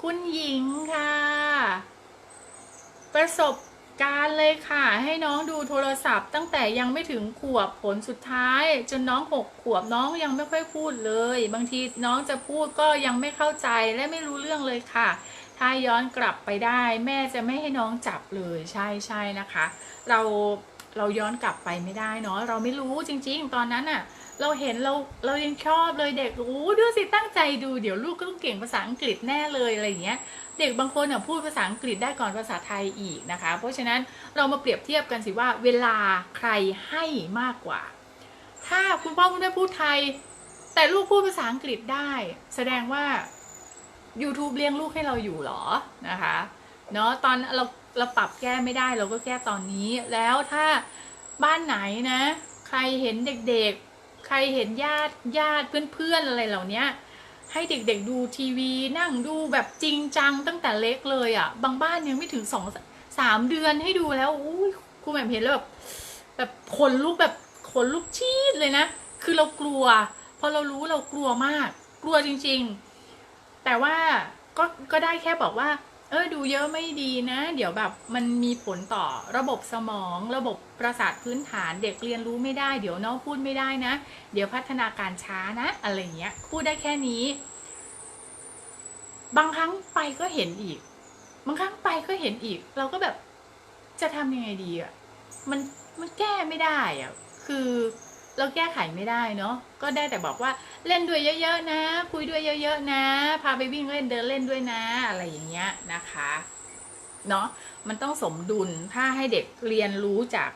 คุณหญิงค่ะ ประสบการณ์เลยค่ะ ให้น้องดูโทรศัพท์ ตั้งแต่ยังไม่ถึงขวบผลสุดท้าย จนน้องหกขวบน้องยังไม่ค่อยพูดเลย บางทีน้องจะพูดก็ยังไม่เข้าใจและไม่รู้เรื่องเลยค่ะ ถ้าย้อนกลับไปได้ แม่จะไม่ให้น้องจับเลยใช่ใช่นะคะ เราเราย้อนกลับไปไม่ได้เนาะเราไม่รู้จริง ๆ ตอนนั้นอะ เราเห็นเราเรายังชอบเลยเด็กโอ้ดูสิตั้งใจดูเดี๋ยวลูกก็ต้องเก่งภาษาอังกฤษแน่เลยอะไรอย่างเงี้ย เด็กบางคนอะพูดภาษาอังกฤษได้ก่อนภาษาไทยอีกนะคะ เพราะฉะนั้นเรามาเปรียบเทียบกันสิว่าเวลาใครให้มากกว่า ถ้าคุณพ่อคุณแม่พูดไทย แต่ลูกพูดภาษาอังกฤษได้ แสดงว่า YouTube เลี้ยงลูกให้เราอยู่หรอนะคะเนาะตอนเราเราปรับแก้ไม่ได้เราก็แก้ตอนนี้แล้วถ้าบ้านไหนนะ ใครเห็นเด็กๆ ครเห็นญาติญาติเพื่อนๆอะไรเหล่านี้ให้เด็กๆดูทีวีนั่งดูแบบจริงจังตั้งแต่เล็กเลยอะ่ะ บางบ้านยังไม่ถึงสองสามเดือนให้ดูแล้วอุ้ยครูแหม่มเห็นแล้วแบบแบบขนลุกแบบขนลุกชีดเลยนะ คือเรากลัวพอเรารู้เรากลัวมาก กลัวจริง ๆ แต่ว่าก็ก็ได้แค่บอกว่า เออดูเยอะไม่ดีนะ เดี๋ยวแบบมันมีผลต่อระบบสมอง ระบบประสาทพื้นฐานเด็กเรียนรู้ไม่ได้ เดี๋ยวน้องพูดไม่ได้นะ เดี๋ยวพัฒนาการช้านะ อะไรเงี้ยพูดได้แค่นี้ บางครั้งไปก็เห็นอีก บางครั้งไปก็เห็นอีก เราก็แบบจะทำยังไงดีอะมันมันแก้ไม่ได้อะคือ เราแก้ไขไม่ได้เนาะก็ได้แต่บอกว่าเล่นด้วยเยอะ ๆ นะ คุยด้วยเยอะ ๆ นะ พาไปวิ่งเล่นเดินเล่นด้วยนะ อะไรอย่างเงี้ยนะคะเนาะมันต้องสมดุลถ้าให้เด็กเรียนรู้จาก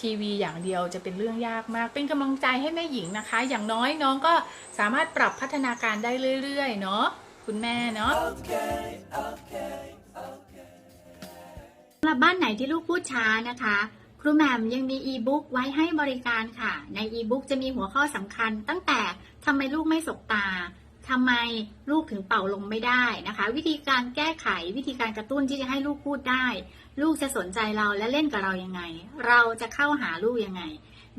ทีวีอย่างเดียวจะเป็นเรื่องยากมาก เป็นกำลังใจให้แม่หญิงนะคะ อย่างน้อยน้องก็สามารถปรับพัฒนาการได้เรื่อย ๆ เนาะคุณแม่เนาะสำหรับบ้านไหนที่ลูกพูดช้านะคะ รูแหม่มยังมีอีบุ๊กไว้ให้บริการค่ะ ในอีบุ๊กจะมีหัวข้อสำคัญ ตั้งแต่ทำไมลูกไม่สบตาทำไมลูกถึงเป่าลมไม่ได้นะคะ วิธีการแก้ไขวิธีการกระตุ้นที่จะให้ลูกพูดได้ ลูกจะสนใจเราและเล่นกับเรายังไง เราจะเข้าหาลูกยังไง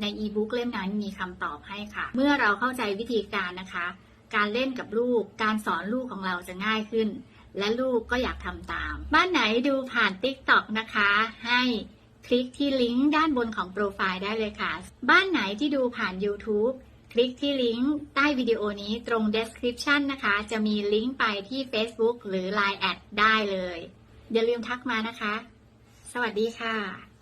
ในอีบุ๊กเล่มนั้นมีคำตอบให้ค่ะ เมื่อเราเข้าใจวิธีการนะคะ การเล่นกับลูก การสอนลูกของเราจะง่ายขึ้น และลูกก็อยากทำตาม บ้านไหนดูผ่าน TikTok นะคะ ให้ คลิกที่ลิงก์ด้านบนของโปรไฟล์ได้เลยค่ะ บ้านไหนที่ดูผ่าน YouTube คลิกที่ลิงก์ใต้วิดีโอนี้ตรง description นะคะ จะมีลิงก์ไปที่ Facebook หรือ Line แอดได้เลย อย่าลืมทักมานะคะ สวัสดีค่ะ